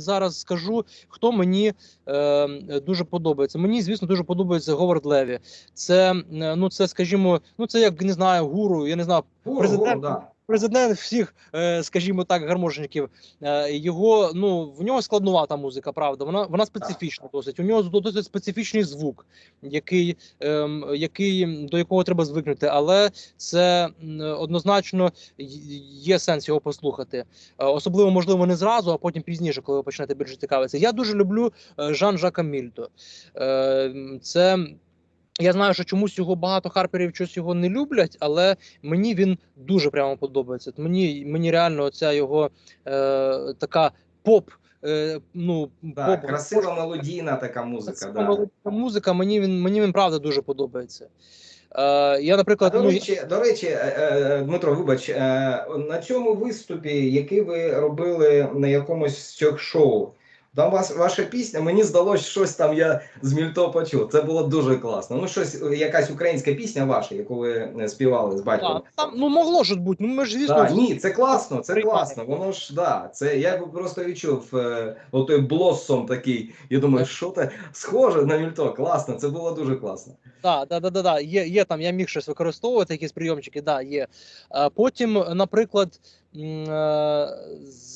зараз скажу, хто мені е, дуже подобається. Мені, звісно, дуже подобається Говард Леві. Це е, ну, це, скажімо, ну це як не знаю, гуру. Я не знаю, Гуру, Президент- гуру, да. Президент всіх, е, скажімо так, гармошників. Е, його ну в нього складнувата музика, правда. Вона вона специфічна досить. У нього досить специфічний звук, який, ем, який до якого треба звикнути, але це однозначно є сенс його послухати. Е, Особливо, можливо, не зразу, а потім пізніше, коли ви почнете більше цікавитися. Я дуже люблю Жан Жака Мільто. Це я знаю, що чомусь його багато харперів щось його не люблять, але мені він дуже прямо подобається. Мені, мені реально ця його е, така поп. Е, ну, Да, поп красива мелодійна така музика. красива Да. музика. Мені він мені він правда дуже подобається. Е, я, А наприклад, до ну, речі, до речі, е, е, Дмитро, вибач, на цьому виступі, який ви робили на якомусь з цих шоу, там вас ваша пісня, мені здалося, щось там я з Мільто почув. Це було дуже класно. Ну, щось, якась українська пісня ваша, яку ви е, співали з батьком. да, там ну могло ж бути. Ну ми ж звісно Да, ні, це класно, це класно. Воно ж да, це я просто відчув е, отой блоссом такий. Я думаю, що це схоже на мільто. Класно, це було дуже класно. Да, да, да, да, да. Є, є там, я міг щось використовувати, якісь прийомчики, да, є. А потім, наприклад, е,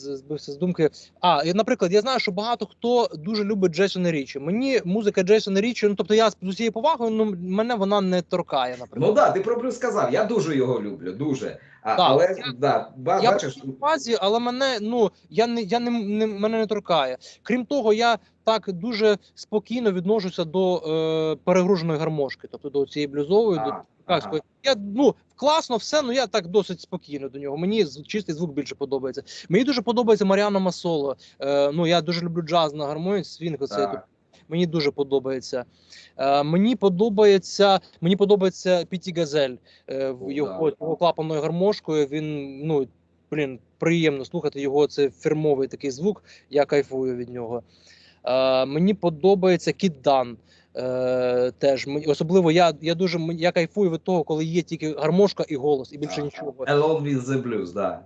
збився з думки. А, і, наприклад, я знаю, що багато хто дуже любить Джейсона Річі. Мені музика Джейсона Річі, ну тобто я з усією повагою, ну мене вона не торкає, наприклад. Ну да, ти про блюз сказав. Я дуже його люблю, дуже. А, Так, але я- да, ба, я бачиш, в фазі, але мене ну я не я не, не мене не торкає. Крім того, я так дуже спокійно відношуся до е, перегруженої гармошки, тобто до цієї блюзової, до а, Чикагської. Я ну класно все, ну я так досить спокійно до нього. Мені чистий звук більше подобається. Мені дуже подобається Маріана Масоло. Е, ну я дуже люблю джаз на гармонії, свінг оцей. так. Мені дуже подобається. Е, мені подобається, мені подобається Піті Газель е, його, да. його клапаною гармошкою. Він ну блін, приємно слухати його. Це фірмовий такий звук. Я кайфую від нього. Е, мені подобається Кіт Дан. Е, теж особливо я, я дуже я кайфую від того, коли є тільки гармошка і голос, і більше нічого. Alone with the Blues, да.